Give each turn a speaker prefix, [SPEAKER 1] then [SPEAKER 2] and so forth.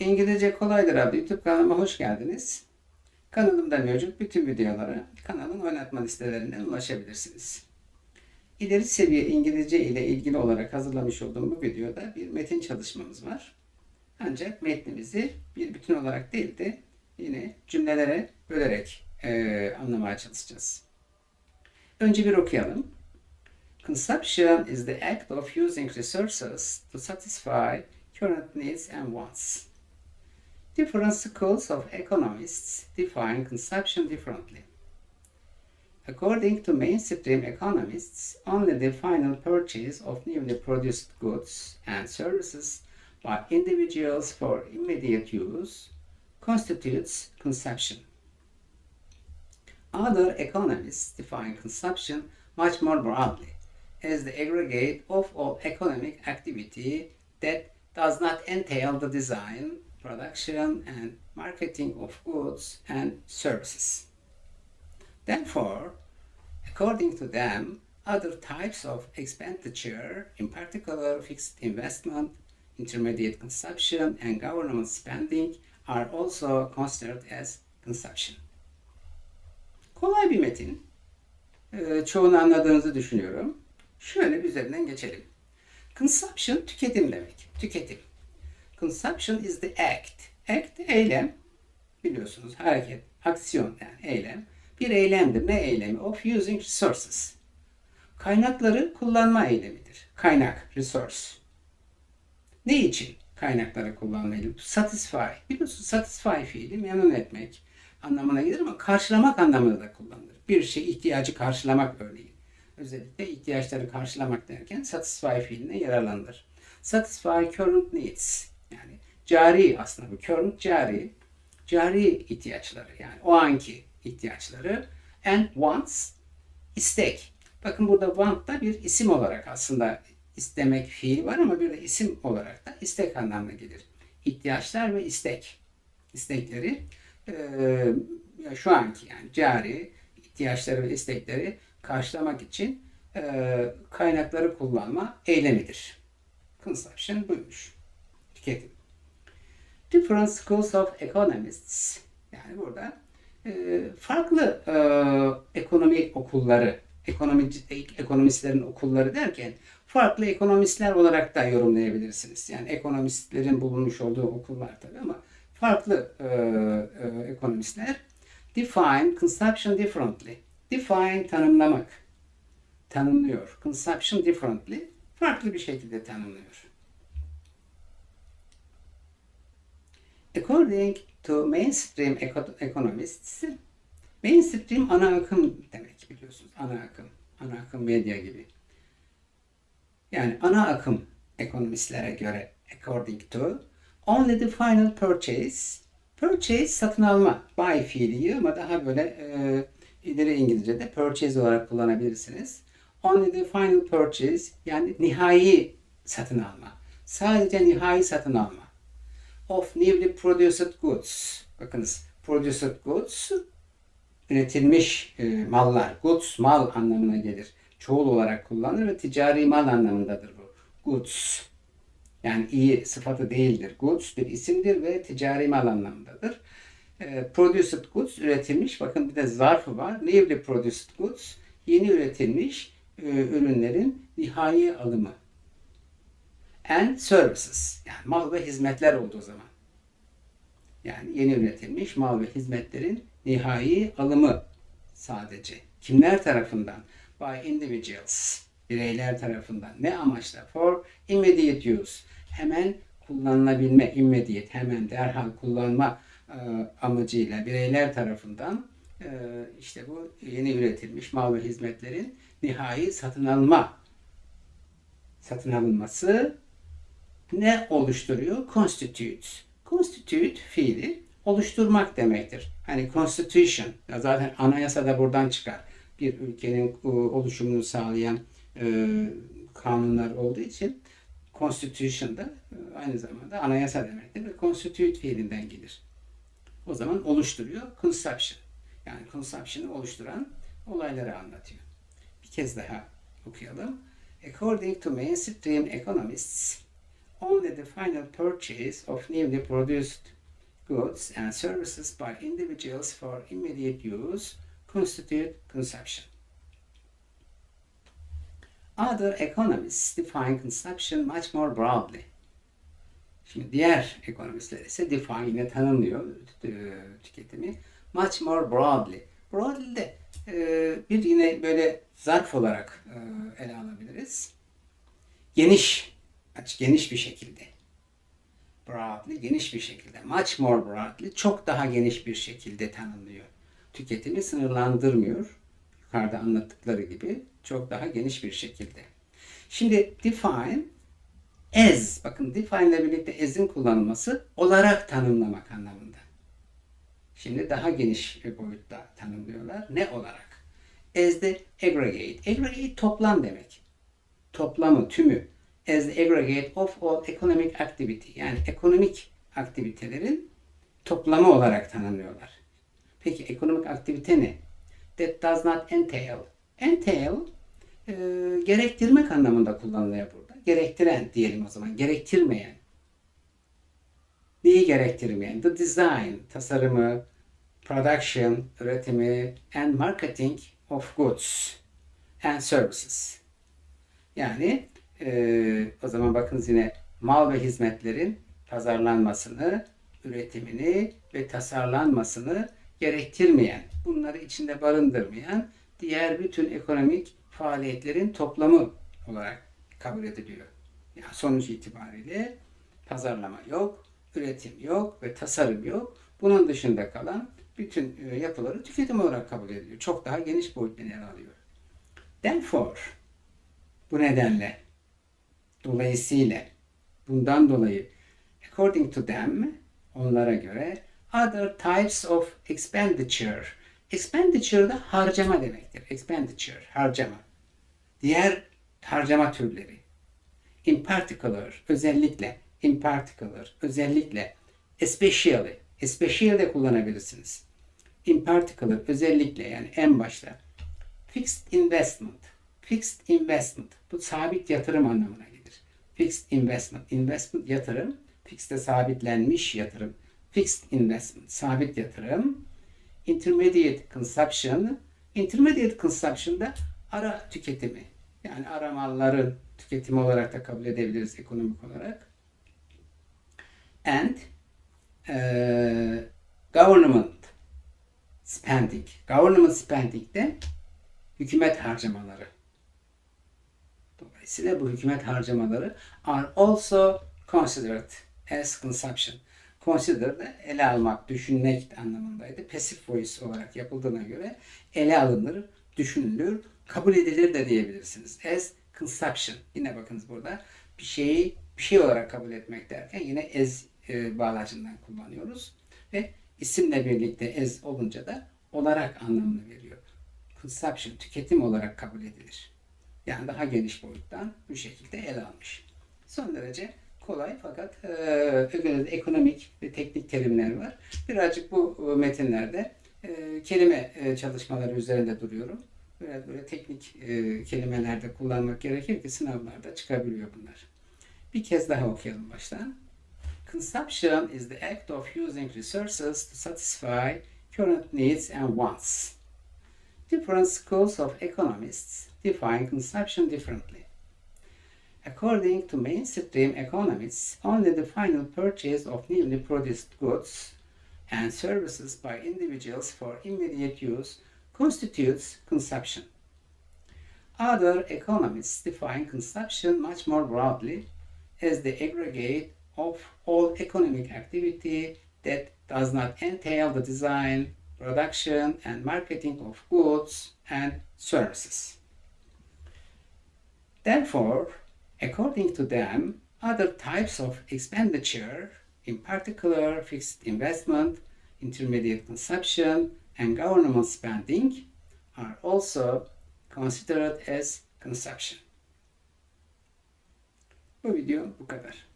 [SPEAKER 1] İngilizce Kolaydır adlı YouTube kanalıma hoş geldiniz. Kanalımda mevcut bütün videolara kanalın oynatma listelerinden ulaşabilirsiniz. İleri seviye İngilizce ile ilgili olarak hazırlamış olduğum bu videoda bir metin çalışmamız var. Ancak metnimizi bir bütün olarak değil de yine cümlelere bölerek eee, anlamaya çalışacağız. Önce bir okuyalım. Consumption is the act of using resources to satisfy current needs and wants. Different schools of economists define consumption differently. According to mainstream economists, only the final purchase of newly produced goods and services by individuals for immediate use constitutes consumption. Other economists define consumption much more broadly as the aggregate of all economic activity that does not entail the design, production, and marketing of goods and services. Therefore, according to them, other types of expenditure, in particular fixed investment, intermediate consumption, and government spending, are also considered as consumption. Kolay bir metin. Ee, çoğunu anladığınızı düşünüyorum. Şöyle bir üzerinden geçelim. Consumption tüketim demek. Tüketim. Consumption is the act. Act eylem. Biliyorsunuz hareket, aksiyon yani eylem. Bir eylemdir. Ne eylemi? Of using resources. Kaynakları kullanma eylemidir. Kaynak, resource. Ne için kaynakları kullanma eylemi? Satisfy. Biliyorsunuz satisfy fiili memnun etmek anlamına gelir ama karşılamak anlamında da kullanılır. Bir şey ihtiyacı karşılamak örneğin. Özellikle ihtiyaçları karşılamak derken satisfy fiiline yararlanılır. Satisfy current needs. Yani cari aslında bu current cari. Cari ihtiyaçları yani o anki ihtiyaçları and wants istek. Bakın burada want da bir isim olarak aslında istemek fiil var ama bir de isim olarak da istek anlamına gelir. İhtiyaçlar ve istek. İstekleri eee, şu anki yani cari ihtiyaçları ve istekleri karşılamak için eee, kaynakları kullanma eylemidir. Consumption buymuş. Tüketim. Different schools of economists. Yani burada eee, farklı eee, ekonomi okulları, ekonomi, ekonomistlerin okulları derken farklı ekonomistler olarak da yorumlayabilirsiniz. Yani ekonomistlerin bulunmuş olduğu okullar tabii ama farklı eee, eee, ekonomistler define consumption differently. Define tanımlamak. Tanımlıyor. Consumption differently. Farklı bir şekilde tanımlıyor. According to mainstream eco- economists, mainstream ana akım demek biliyorsunuz. Ana akım. Ana akım medya gibi. Yani ana akım ekonomistlere göre according to only the final purchase purchase satın alma buy fiili ama daha böyle e, ileri İngilizce'de purchase olarak kullanabilirsiniz. Only the final purchase yani nihai satın alma. Sadece nihai satın alma. Of newly produced goods. Bakınız produced goods üretilmiş e, mallar. Goods mal anlamına gelir. Çoğul olarak kullanılır ve ticari mal anlamındadır bu. Goods. Yani iyi sıfatı değildir. Goods bir isimdir ve ticari mal anlamındadır. E, produced goods üretilmiş. Bakın bir de zarfı var. Newly produced goods yeni üretilmiş e, ürünlerin nihai alımı. And services. Yani mal ve hizmetler olduğu zaman. Yani yeni üretilmiş mal ve hizmetlerin nihai alımı sadece. Kimler tarafından? By individuals. Bireyler tarafından. Ne amaçla? For immediate use. Hemen kullanılabilme, immediate, hemen derhal kullanma e, amacıyla bireyler tarafından e, işte bu yeni üretilmiş mal ve hizmetlerin nihai satın alma satın alınması ne oluşturuyor? Constitute. Constitute fiili oluşturmak demektir. Hani constitution zaten anayasa da buradan çıkar. Bir ülkenin e, oluşumunu sağlayan e, kanunlar olduğu için constitution da e, aynı zamanda anayasa demektir ve constitute fiilinden gelir. O zaman oluşturuyor consumption. Yani consumption'ı oluşturan olayları anlatıyor. Bir kez daha okuyalım. According to mainstream economists, only the final purchase of newly produced goods and services by individuals for immediate use constitute consumption. Other economists define consumption much more broadly. Şimdi diğer ekonomistler ise define yine tanımlıyor e, tüketimi much more broadly. Broadly de e, bir yine böyle zarf olarak e, ele alabiliriz. Geniş, aç geniş bir şekilde. Broadly geniş bir şekilde. Much more broadly çok daha geniş bir şekilde tanımlıyor. Tüketimi sınırlandırmıyor. Yukarıda anlattıkları gibi çok daha geniş bir şekilde. Şimdi define as, bakın define ile birlikte as'in kullanılması olarak tanımlamak anlamında. Şimdi daha geniş bir boyutta tanımlıyorlar. Ne olarak? As the aggregate. Aggregate toplam demek. Toplamı, tümü. As the aggregate of all economic activity. Yani ekonomik aktivitelerin toplamı olarak tanımlıyorlar. Peki ekonomik aktivite ne? That does not entail. Entail e, gerektirmek anlamında kullanılıyor burada. Gerektiren diyelim o zaman. Gerektirmeyen. Neyi gerektirmeyen? The design, tasarımı, production, üretimi and marketing of goods and services. Yani e, o zaman bakınız yine mal ve hizmetlerin pazarlanmasını, üretimini ve tasarlanmasını gerektirmeyen, bunları içinde barındırmayan diğer bütün ekonomik faaliyetlerin toplamı olarak kabul ediliyor. Yani sonuç itibariyle pazarlama yok, üretim yok ve tasarım yok. Bunun dışında kalan bütün e, yapıları tüketim olarak kabul ediliyor. Çok daha geniş boyuttan yer alıyor. Therefore, bu nedenle, dolayısıyla, bundan dolayı, according to them, onlara göre, other types of expenditure, expenditure da harcama demektir. Expenditure, harcama. Diğer harcama türleri. In particular, özellikle, in particular, özellikle, especially, especially de kullanabilirsiniz. In particular, özellikle yani en başta. Fixed investment, fixed investment, bu sabit yatırım anlamına. Fixed investment, investment yatırım, fixed de sabitlenmiş yatırım. Fixed investment, sabit yatırım. Intermediate consumption, intermediate consumption da ara tüketimi. Yani ara malların tüketimi olarak da kabul edebiliriz ekonomik olarak. And e, government spending. Government spending de hükümet harcamaları. Dolayısıyla bu hükümet harcamaları are also considered as consumption. Consider de ele almak, düşünmek anlamındaydı. Passive voice olarak yapıldığına göre ele alınır, düşünülür, kabul edilir de diyebilirsiniz. As consumption. Yine bakınız burada bir şeyi bir şey olarak kabul etmek derken yine as e, bağlacından kullanıyoruz. Ve isimle birlikte as olunca da olarak anlamını veriyor. Consumption, tüketim olarak kabul edilir. Yani daha geniş boyuttan bu şekilde ele almış. Son derece kolay fakat e, ekonomik ve teknik terimler var. Birazcık bu metinlerde e, kelime e, çalışmaları üzerinde duruyorum. Biraz böyle teknik e, kelimelerde kullanmak gerekir ki sınavlarda çıkabiliyor bunlar. Bir kez daha okuyalım baştan. Consumption is the act of using resources to satisfy current needs and wants. Different schools of economists define consumption differently. According to mainstream economists, only the final purchase of newly produced goods and services by individuals for immediate use constitutes consumption. Other economists define consumption much more broadly as the aggregate of all economic activity that does not entail the design, production, and marketing of goods and services. Therefore, according to them, other types of expenditure, in particular fixed investment, intermediate consumption, and government spending, are also considered as consumption. Bu video bu kadar.